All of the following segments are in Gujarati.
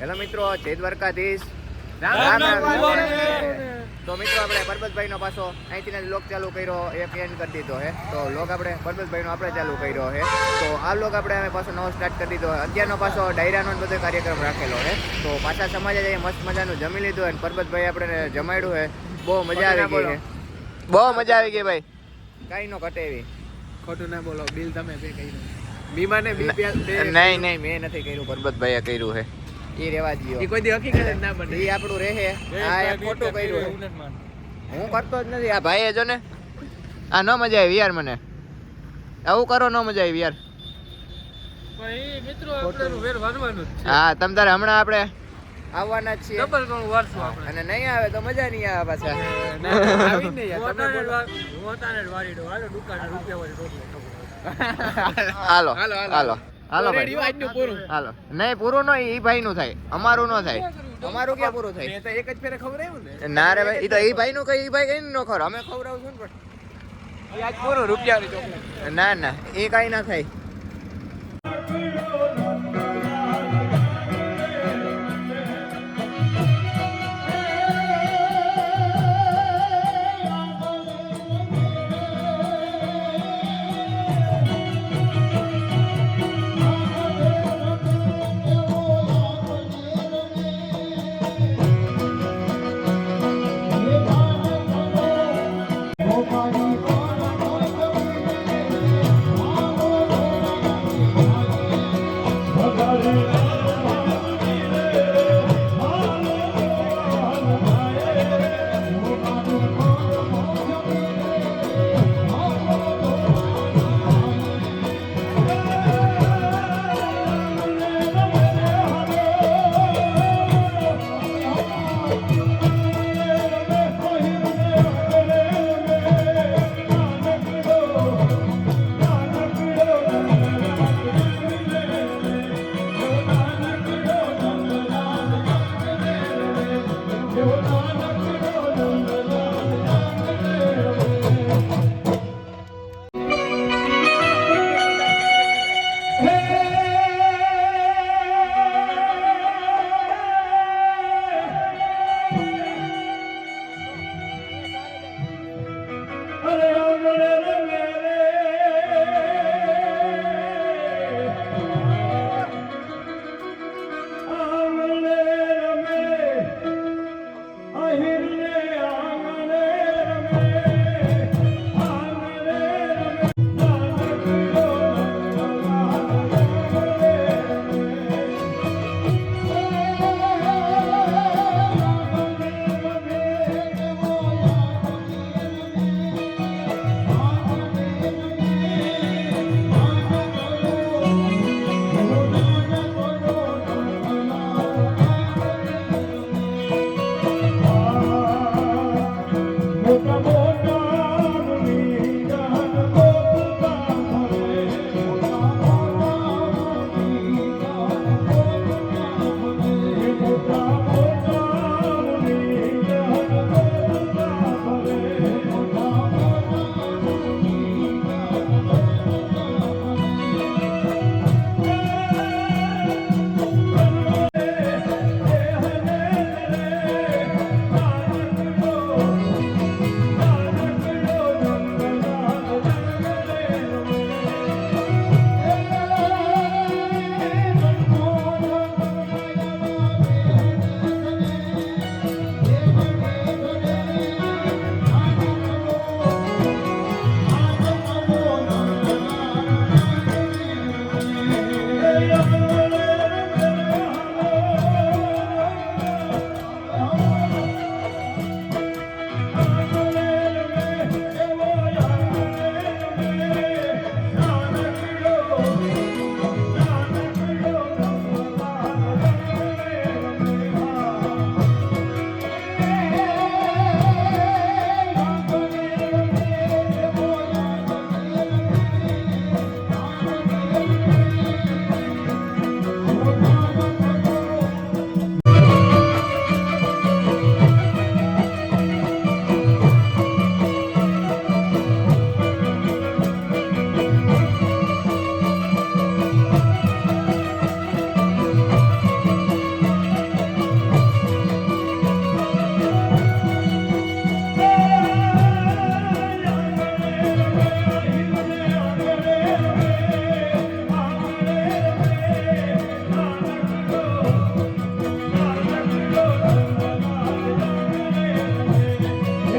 હેલો મિત્રો જય દ્વારકાધીશ. તો મિત્રો આપણે પરબતભાઈ નો પાછો અહીંથી લોક ચાલુ કર્યો એ એન્ડ કરી દીધો હે તો લોક આપણે પરબતભાઈ નો આપણે ચાલુ કર્યો હે તો આ લોક આપણે અમે પાછો નવો સ્ટાર્ટ કરી દીધો અગિયારનો પાછો ડાયરાનો ને બધો કાર્યક્રમ રાખેલો હે તો પાછા સમાજે જઈએ મસ્ત મજાનું જમી લીધું હોય અને પરબતભાઈ આપણે જમાડ્યું હે બહુ મજા આવી ગઈ હે બહુ મજા આવી ગઈ ભાઈ. કાંઈ નો ઘટે એવી. ખોટું ના બોલો. બિલ તમે પે કર્યું. બીમાને બી નહીં નહીં મેં નથી કર્યું પરબતભાઈએ કર્યું હે એ રેવા દ્યો. એ કોઈ દી હકીકત જ ના બને. એ આપણું રહે. આ એક ખોટું કર્યું હું કરતો જ નથી. આ ભાઈએ જો ને આ ન મજા આવી યાર મને. આવું કરો ન મજા આવી યાર. હા તમ તારે હમણાં આપણે આવવાના જ છીએ. ડબલ આપણે. અને નહીં આવે તો મજા નહીં આવે પાછા. ના, ના, આવી ને યાર તમે હું અતારે જ વારી હાલો દુકાને રૂપિયા વાળી રોટલી હાલો હાલો, હાલો. હાલો ભાઈ. આજનું પૂરું. હાલો. નહીં પૂરું નહીં એ ભાઈ નું થાય. અમારું ન થાય. અમારું ક્યાં પૂરું થાય? તો એક જ ફેરે ખવડાવ્યું ને. ના રે ભાઈ એ તો એ ભાઈ નું કઈ એ ભાઈ કઈ ન ખબર. અમે ખવડાવશું ને પણ આજ પૂરું રૂપિયાની ના ના એ કઈ ના થાય.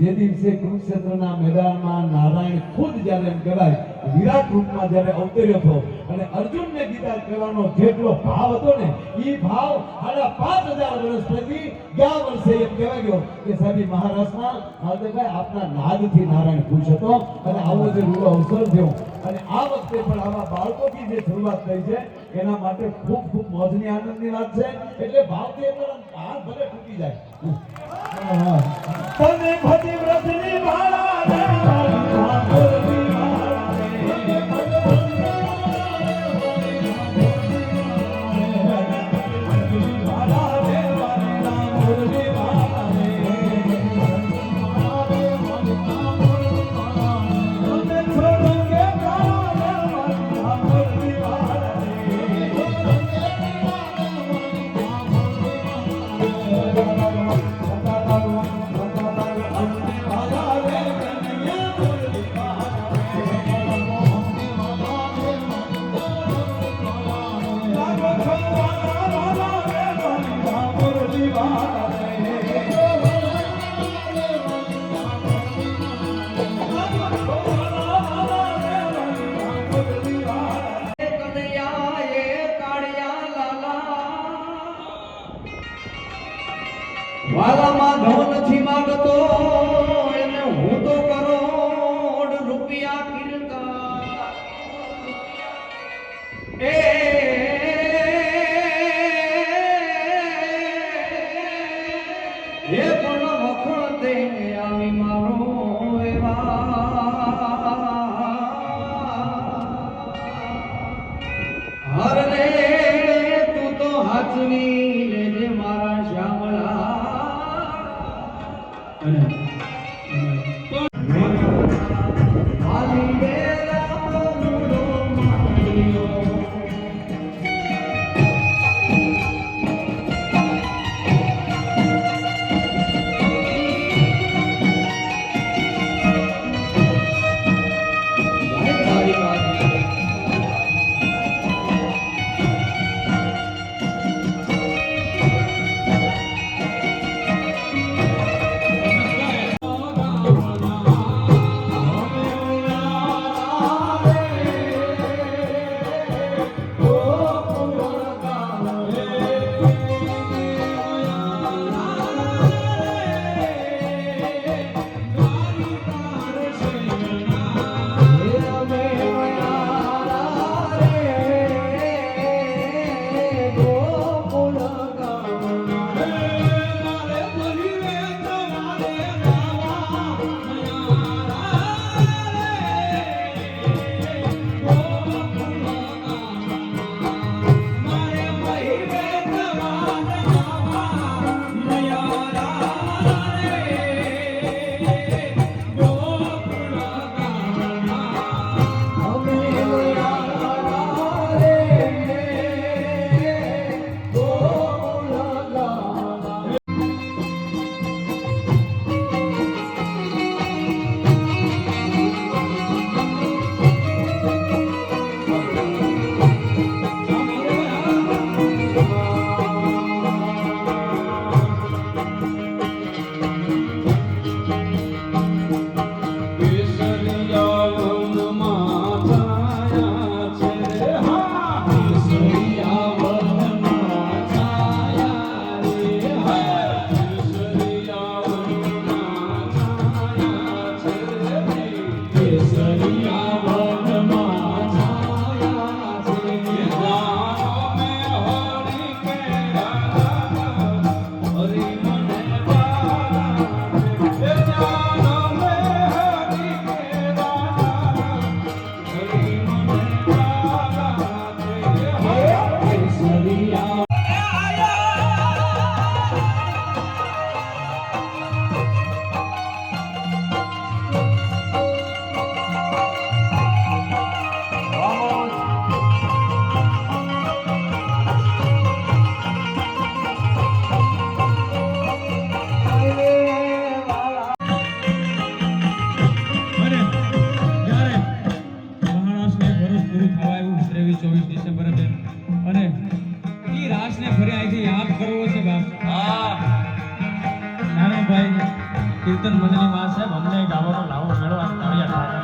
જે દિવસે કુરુક્ષેત્રના મેદાનમાં નારાયણ ખુદ જ્યારે એમ કહેવાય, વિરાટ રૂપમાં જ્યારે અવતર્યો હતો અને અર્જુનને ગીતા કહેવાનો જેટલો ભાવ હતો ને એ ભાવ સાડા પાંચ હજાર વર્ષ પછી ગયા વર્ષે એમ કહેવાય ગયો કે સાહેબ મહારાષ્ટ્રમાં મહાદેવભાઈ આપના નાદથી નારાયણ ખુશ હતો અને આવો જે રૂડો અવસર થયો. અને આ વખતે પણ આવા બાળકોથી જે શરૂઆત થઈ છે, એના માટે ખૂબ ખૂબ મોજની આનંદની વાત છે. એટલે ભાવથી અંદર હાથ ભલે તૂટી જાય. તને ભજી વ્રતની માળા હર તું તો હાચવી શરૂ થવા આવ્યું ત્રેવીસ ચોવીસ ડિસેમ્બર છે અને એ રાસને ફરી અહીંથી યાદ કરવો છે બાપ. ભાઈ કીર્તન મંડળની વાત સાહેબ અમને ગાવાનો લાવો મેળો તાળિયા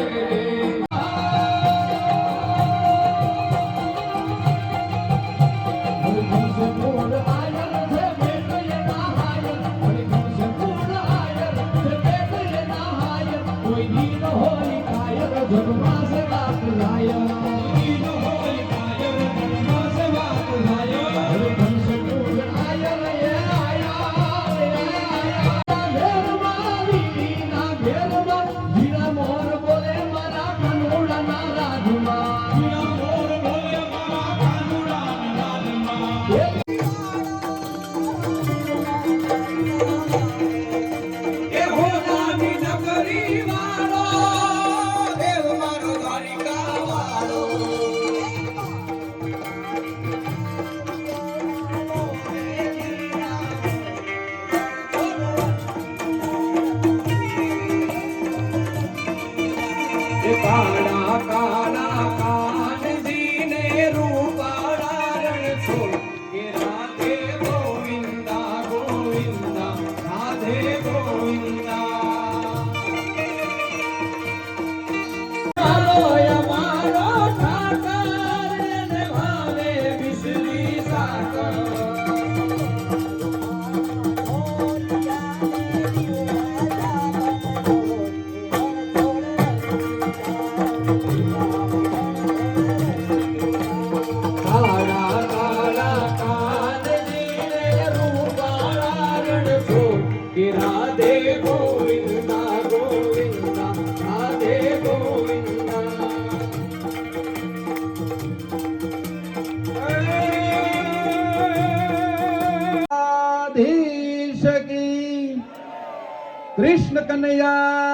Thank you. કૃષ્ણ કનૈયા.